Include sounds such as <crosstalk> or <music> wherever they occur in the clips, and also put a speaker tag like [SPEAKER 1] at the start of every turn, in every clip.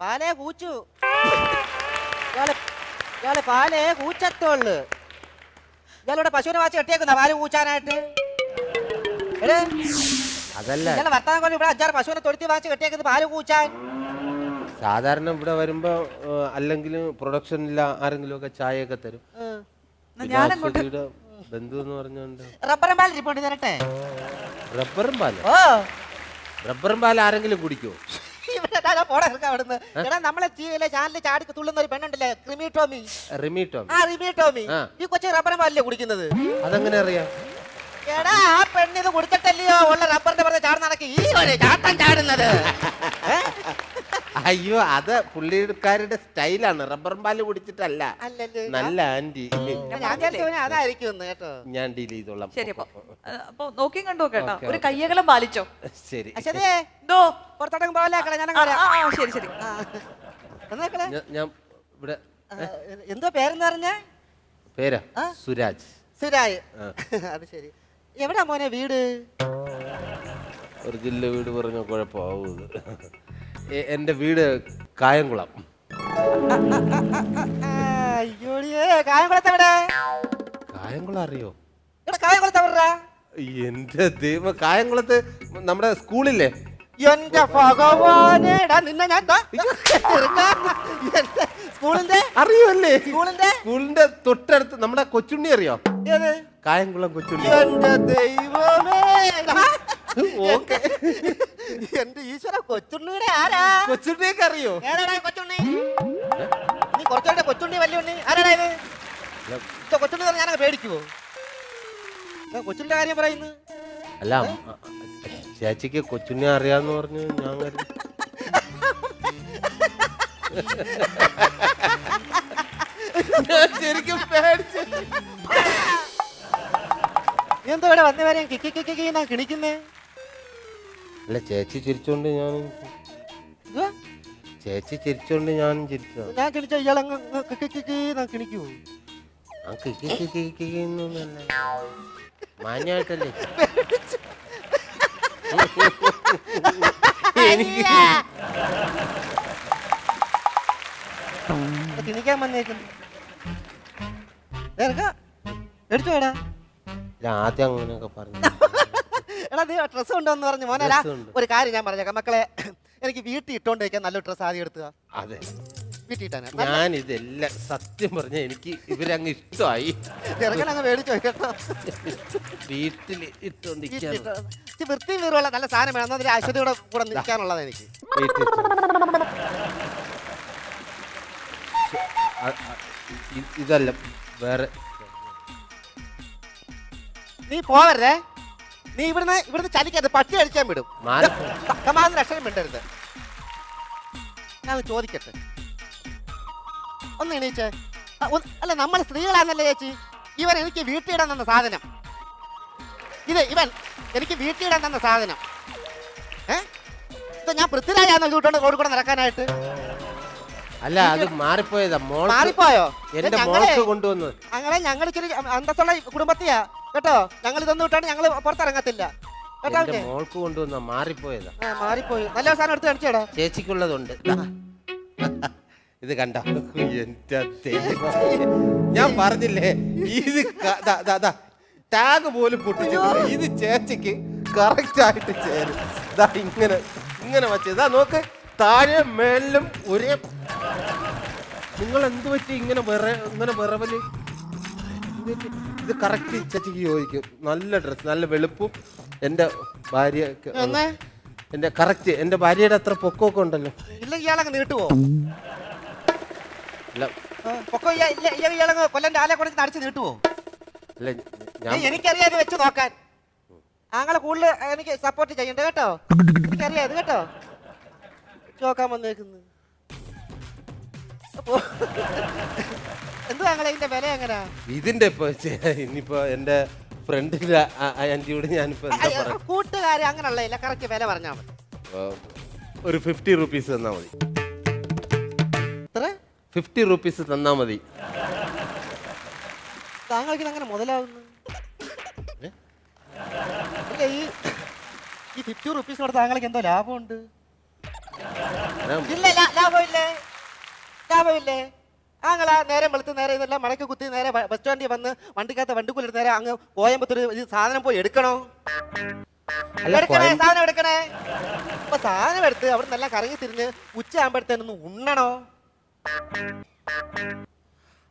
[SPEAKER 1] പാലേ കൂച്ചു. ഇയാൾ പാലേ കൂച്ചത്തുള്ളു. ഇയാളുടെ പശുവിനെ വാച്ച് കെട്ടിയേക്കുന്ന പാൽ കൂച്ചാനായിട്ട്.
[SPEAKER 2] അതല്ല.
[SPEAKER 1] ഇയാളെ വർത്താനം കൊണ്ട് ഇവിടെ അഞ്ചാറ് പശുവിനെ തൊഴുത്തി വാച്ച് കെട്ടിയേക്കുന്നത് പാൽ കൂച്ചാൻ.
[SPEAKER 2] സാധാരണ ഇവിടെ വരുമ്പോ പ്രൊഡക്ഷൻ ഇല്ല ആരെങ്കിലും ഒക്കെ തരും. പിന്നെ
[SPEAKER 3] ഞാനങ്ങോട്ട്
[SPEAKER 2] അശ്വതിയുടെ ബന്ധു എന്ന് പറഞ്ഞോണ്ട്.
[SPEAKER 1] റബ്ബറും പാൽ ഇരിപ്പുണ്ട് തരട്ടെ
[SPEAKER 2] റബ്ബറും പാൽ?
[SPEAKER 1] ഓ.
[SPEAKER 2] റബ്ബറും പാൽ ആരെങ്കിലും കുടിക്കുവോ?
[SPEAKER 1] ഇവിടെ പോടാ ഇറക്കാം അവിടുന്ന്. എടാ നമ്മളെ ടിവിയിലെ ചാനലിൽ ചാടി തുള്ളുന്ന ഒരു പെണ്ണുണ്ടല്ലേ? റിമി ടോമി
[SPEAKER 2] റിമി ടോമി
[SPEAKER 1] ആ റിമി ടോമി
[SPEAKER 2] ആ.
[SPEAKER 1] ഈ കൊച്ചു റബ്ബറും പാലല്ലേ കുടിക്കുന്നത്?
[SPEAKER 2] അതെങ്ങനെ അറിയാം?
[SPEAKER 1] എടാ ആ പെണ്ണിത് കുടിച്ചിട്ടല്ലയോ? ഉള്ള റബ്ബറിന്റെ പറഞ്ഞ ചാടുന്ന നടക്ക് ഈ ഒരു ചാട്ടം ചാടുന്നത്. <laughs> ഏ?
[SPEAKER 2] അയ്യോ അത് പുള്ളിക്കാരുടെ സ്റ്റൈലാണ്. റബ്ബർ പാൽ കുടിച്ചിട്ടല്ല.
[SPEAKER 1] അല്ലല്ലേ?
[SPEAKER 2] നല്ല ആന്റി.
[SPEAKER 1] ഞാൻ അതായിരിക്കും എന്ന് കേട്ടോ.
[SPEAKER 2] ഞാൻ ഡീൽ ചെയ്തോളാം.
[SPEAKER 3] ശരി അപ്പൊ ആ, അപ്പൊ നോക്കിയും കണ്ടു കേട്ടോ. ഒരു
[SPEAKER 2] കയ്യകളും
[SPEAKER 3] കയ്യകലം പാലിച്ചോ?
[SPEAKER 2] ശരി.
[SPEAKER 3] എന്തോ?
[SPEAKER 1] പുറത്തോട്ടങ്ങ് ഞാൻ
[SPEAKER 3] ആ, ആ, ആ, ശരി ശരി.
[SPEAKER 1] എന്നേക്കളെ
[SPEAKER 2] ഞാൻ- ഞാൻ ഇവിടെ
[SPEAKER 1] എന്തോ പേരെന്ന് പറഞ്ഞ?
[SPEAKER 2] പേരാ?
[SPEAKER 1] സുരാജ്.
[SPEAKER 2] സുരാജ്.
[SPEAKER 1] സുരായ് അത് ശരി. എവിടാ മോനെ വീട്?
[SPEAKER 2] ഒരു ജില്ല വീട് പറഞ്ഞ കുഴപ്പമാവൂ ഇത് എന്റെ വീട് കായംകുളം. അറിയോ? എന്റെ ദൈവം കായംകുളത്ത് നമ്മുടെ സ്കൂളില്ലേ?
[SPEAKER 1] എന്റെ ഭഗവാനേടാ നിന്നെ ഞാൻ സ്കൂളിന്റെ?
[SPEAKER 2] അറിയുമല്ലേ
[SPEAKER 1] സ്കൂളിന്റെ?
[SPEAKER 2] സ്കൂളിന്റെ തൊട്ടടുത്ത് നമ്മുടെ കൊച്ചുണ്ണി അറിയോ? കായംകുളം കൊച്ചുണ്ണി.
[SPEAKER 1] എന്റെ ദൈവമേ.
[SPEAKER 2] ഓക്കെ.
[SPEAKER 1] എന്റെ ഈശ്വര കൊച്ചുണ്ണിയുടെ ആരാ?
[SPEAKER 2] കൊച്ചുണ്ണിയൊക്കെ അറിയോ
[SPEAKER 1] ഏതാടാ കൊച്ചുണ്ണി? നീ കുറച്ചുകൂടെ കൊച്ചുണ്ണി വലിയ ഉണ്ണി ആരാടാ ഇത്? ഇപ്പൊ കൊച്ചുണ്ണി പറഞ്ഞാൽ ഞാനങ്ങ് പേടിക്കുവോ? കൊച്ചുണ്ണിയുടെ കാര്യം പറയുന്നു
[SPEAKER 2] അല്ല ചേച്ചിക്ക് കൊച്ചുണ്ണി അറിയാന്ന് പറഞ്ഞു ഞാൻ കരുതി. ഞാൻ ശരിക്കും പേടിച്ചു.
[SPEAKER 1] നീ എന്തോ ഇവിടെ വന്നവരെ കിക്കി കിക്കി കിണിക്കുന്നേ?
[SPEAKER 2] അല്ല ചേച്ചി ചിരിച്ചോണ്ട് ഞാൻ? ചേച്ചി ചിരിച്ചോണ്ട്
[SPEAKER 1] ഞാൻ കിണിച്ച
[SPEAKER 2] ആ കിക്കി കിക്കി എനിക്ക്
[SPEAKER 1] കിണിക്കാൻ വന്നേക്കുന്നു. എടാ
[SPEAKER 2] ഇല്ല, ആദ്യം അങ്ങനെയൊക്കെ പറഞ്ഞു.
[SPEAKER 1] എടാ നീ ഡ്രസ്സ് കൊണ്ടുവന്ന് പറഞ്ഞു.
[SPEAKER 2] മോനല്ല
[SPEAKER 1] ഒരു കാര്യം ഞാൻ പറഞ്ഞേക്കാം. മക്കളെ എനിക്ക് വീട്ടിൽ ഇട്ടോണ്ട് നല്ല ഡ്രസ്സ് ആദ്യം എടുത്തുക
[SPEAKER 2] അതെ.
[SPEAKER 1] വീട്ടിൽ ഇട്ടാണ്
[SPEAKER 2] ഞാൻ ഇതെല്ലാം സത്യം പറഞ്ഞ എനിക്ക് ഇവരങ്ങ് ഇഷ്ടമായി.
[SPEAKER 1] ചെറുക്കൻ അങ്ങ് മേടിച്ചോ കേട്ടോ.
[SPEAKER 2] വീട്ടിൽ ഇട്ടോണ്ടിരിക്കാൻ.
[SPEAKER 1] ഇച്ചിരി വൃത്തിയും വീറുള്ള നല്ല സാധനം വേണം. എന്നാൽ അശ്വതിയുടെ കൂടെ നിൽക്കാനുള്ളത് എനിക്ക്.
[SPEAKER 2] വീട്ടിൽ ഇതല്ല വേറെ.
[SPEAKER 1] നീ പോവരുതേ നീ ഇവിടുന്ന് ഇവിടുന്ന് ചലിക്കരുത് പട്ടി അടിക്കാൻ വിടും. കമാന്ന് ലക്ഷണം മിണ്ടരുത്. ഞാൻ ചോദിക്കട്ടെ? ഒന്ന് എണീച്ചേ. അല്ല നമ്മൾ സ്ത്രീകളാന്നല്ലേ ചേച്ചി? ഇവൻ എനിക്ക് വീട്ടിലിടാൻ തന്ന സാധനം. ഇത് ഇവൻ എനിക്ക് വീട്ടിലിടാൻ തന്ന സാധനം. ഏ? ഇത് ഞാൻ പൃഥ്വിരാജാന്ന് ഇതുകൊണ്ട് റോഡ് കൂടെ നടക്കാനായിട്ട്.
[SPEAKER 2] അല്ല അത് മാറിപ്പോയതാ. മോൾ
[SPEAKER 1] മാറിപ്പോയോ?
[SPEAKER 2] എന്റെ മോൾക്ക് കൊണ്ടുവന്നത്.
[SPEAKER 1] അങ്ങനെ ഞങ്ങൾ ഇച്ചിരി അന്തസ്സുള്ള കുടുംബത്തെയാ. കേട്ടോ? ഞങ്ങൾ ഇതൊന്നും ഇട്ടാണ് ഞങ്ങൾ പുറത്തിറങ്ങത്തില്ല. കേട്ടോ
[SPEAKER 2] എന്റെ
[SPEAKER 1] അവനെ?
[SPEAKER 2] മോൾക്ക് കൊണ്ടുവന്ന മാറിപ്പോയതാ.
[SPEAKER 1] ആ മാറിപ്പോയി. നല്ല സാധനം എടുത്ത് കാണിച്ചേടാ.
[SPEAKER 2] ചേച്ചിക്കുള്ളതുണ്ട്. ദാ. ഇത് കണ്ട? എന്റെ ദൈവമേ. ഞാൻ പറഞ്ഞില്ലേ ഇത് ക- ദാ, ദാ, ദാ. ടാഗ് പോലും പൊട്ടിച്ചു ഇത് ചേച്ചിക്ക് കറക്റ്റ് ആയിട്ട് ചേരും. ദാ ഇങ്ങനെ ഇങ്ങനെ വച്ച്. ഇതാ നോക്ക്. താഴെ മേളിലും ഒരേ നിങ്ങൾ എന്ത് പറ്റി ഇങ്ങനെ വിറ ഇങ്ങനെ വിറവൽ? പറ്റി? ഇത് കറക്റ്റ് ചേച്ചിക്ക് യോജിക്കും നല്ല ഡ്രസ് നല്ല വെളുപ്പും. എന്റെ ഭാര്യ
[SPEAKER 1] എന്റെ
[SPEAKER 2] എന്റെ കറക്റ്റ് എന്റെ ഭാര്യയുടെ അത്ര പൊക്കമൊക്കെ ഉണ്ടല്ലോ.
[SPEAKER 1] ഇല്ല ഇയാളങ്ങ് നീട്ടുവോ?
[SPEAKER 2] അല്ല.
[SPEAKER 1] പൊക്കോ ഇയ- ഇല്ല- ഇയ- ഇയാളങ്ങ് കൊല്ലന്റെ ആലെ കൊണ്ട് അടിച്ച് നീട്ടുവോ?
[SPEAKER 2] അല്ല ഞാൻ
[SPEAKER 1] ഏയ്, എനിക്കറിയാം ഇത് വെച്ച് നോക്കാൻ. ആങ്ങളെ കൂടുതൽ എനിക്ക് സപ്പോർട്ട് ചെയ്യണ്ട കേട്ടോ? എനിക്കറിയാം ഇത് കേട്ടോ? നോക്കാൻ വന്നേക്കുന്നു. അപ്പോ <laughs> എന്തുവാ ഇതിന്റെ വില എങ്ങനാ?
[SPEAKER 2] ഇതിന്റെ ഇപ്പൊ ചെ- ഇനിയിപ്പോ എന്റെ ഫ്രണ്ടിന്റെ ആന്റിയോട് ഞാനിപ്പോ എന്താ പറയാ?
[SPEAKER 1] കൂട്ടുകാര് അങ്ങനെയുള്ള ഇല്ല കറക്റ്റ് വില പറഞ്ഞാൽ മതി.
[SPEAKER 2] ഒരു ഫിഫ്റ്റി റുപ്പീസ് തന്നാ മതി. ഫിഫ്റ്റി റുപ്പീസ് തന്നാ മതി.
[SPEAKER 1] താങ്കൾക്ക് ഇതങ്ങനെ മുതലാവുന്നു? ഇല്ല ഈ ഈ ഫിഫ്റ്റി റുപ്പീസിനോട് താങ്കൾക്ക് എന്തോ ലാഭമുണ്ട്?
[SPEAKER 2] ഞാൻ-
[SPEAKER 1] ഇല്ല ലാ- ലാഭമില്ലേ? ലാഭമില്ലേ ആങ്ങള നേരെ വെളുത്ത് നേരെ ഇതെല്ലാം മടക്കി കുത്തി നേരെ ബസ് സ്റ്റാൻഡിൽ വന്ന് വണ്ടിക്കകത്ത് വണ്ടിക്കുള്ളിൽ നേരെ അങ്ങ് കോയമ്പത്തൂർ സാധനം പോയി എടുക്കണോ? സാധനം എടുക്കണേ? അപ്പൊ സാധനം എടുത്ത് അവിടെ നിന്നെല്ലാം കറങ്ങി തിരിഞ്ഞ് ഉച്ച ആകുമ്പോഴത്തേനൊന്ന് ഉണ്ണണോ?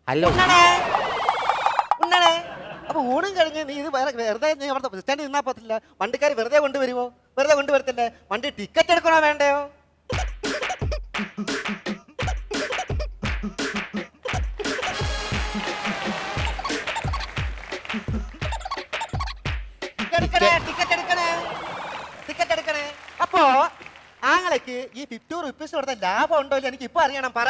[SPEAKER 2] അല്ല
[SPEAKER 1] ഉണ്ണണേ? ഉണ്ണണേ? അപ്പൊ ഊണും കഴിഞ്ഞ് നീ ഇത് വേറെ വെറുതെ നീ അവിടെ ബസ് സ്റ്റാൻഡിൽ നിന്നാ പോത്തില്ല വണ്ടിക്കാർ വെറുതെ കൊണ്ടുവരുമോ വെറുതെ കൊണ്ടുവരത്തില്ലേ? വണ്ടി ടിക്കറ്റ് എടുക്കണോ വേണ്ടയോ? അപ്പോ ആങ്ങളക്ക് ഈ ഫിഫ്റ്റി റുപ്പീസ് കൊടുത്ത ലാഭം ഉണ്ടോ എനിക്ക് ഇപ്പൊ അറിയണം. പറ.